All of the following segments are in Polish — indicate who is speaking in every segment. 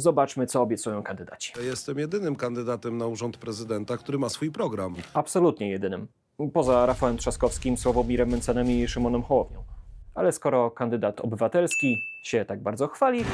Speaker 1: Zobaczmy, co obiecują kandydaci.
Speaker 2: Jestem jedynym kandydatem na urząd prezydenta, który ma swój program.
Speaker 1: Absolutnie jedynym. Poza Rafałem Trzaskowskim, Sławomirem Mencenem i Szymonem Hołownią. Ale skoro kandydat obywatelski się tak bardzo chwali,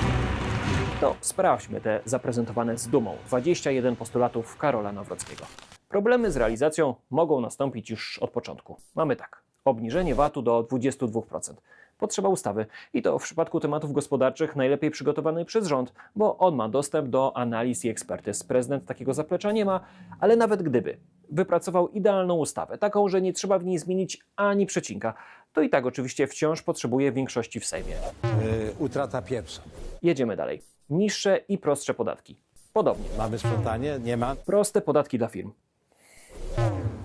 Speaker 1: to sprawdźmy te zaprezentowane z dumą 21 postulatów Karola Nawrockiego. Problemy z realizacją mogą nastąpić już od początku. Mamy tak: obniżenie VAT-u do 22%. Potrzeba ustawy i to w przypadku tematów gospodarczych najlepiej przygotowanej przez rząd, bo on ma dostęp do analiz i ekspertyz. Prezydent takiego zaplecza nie ma, ale nawet gdyby wypracował idealną ustawę, taką, że nie trzeba w niej zmienić ani przecinka, to i tak oczywiście wciąż potrzebuje większości w Sejmie.
Speaker 3: Y, utrata pieprzu.
Speaker 1: Jedziemy dalej. Niższe i prostsze podatki. Podobnie.
Speaker 3: Mamy sprzątanie? Nie ma?
Speaker 1: Proste podatki dla firm.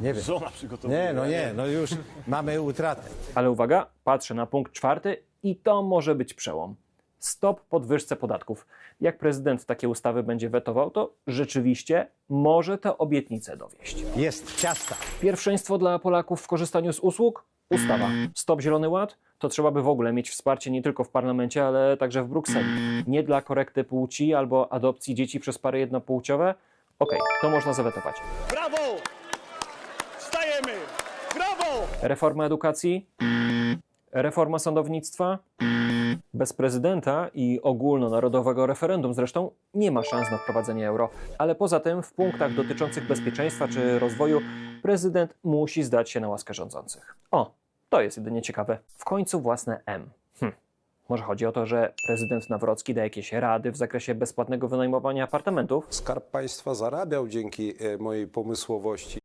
Speaker 3: Nie wiem.
Speaker 4: Żona przygotowuje.
Speaker 3: Nie, no nie, no już mamy utratę.
Speaker 1: Ale uwaga, patrzę na punkt czwarty i to może być przełom. Stop podwyżce podatków. Jak prezydent takie ustawy będzie wetował, to rzeczywiście może tę obietnicę dowieść.
Speaker 3: Jest ciasta.
Speaker 1: Pierwszeństwo dla Polaków w korzystaniu z usług? Ustawa. Stop Zielony Ład? To trzeba by w ogóle mieć wsparcie nie tylko w parlamencie, ale także w Brukseli. Nie dla korekty płci albo adopcji dzieci przez pary jednopłciowe? Okej, to można zawetować.
Speaker 4: Brawo! Wstajemy! Brawo!
Speaker 1: Reforma edukacji? Reforma sądownictwa? Bez prezydenta i ogólnonarodowego referendum zresztą nie ma szans na wprowadzenie euro. Ale poza tym w punktach dotyczących bezpieczeństwa czy rozwoju prezydent musi zdać się na łaskę rządzących. O, to jest jedynie ciekawe. W końcu własne M. Hm. Może chodzi o to, że prezydent Nawrocki da jakieś rady w zakresie bezpłatnego wynajmowania apartamentów?
Speaker 5: Skarb Państwa zarabiał dzięki e, mojej pomysłowości.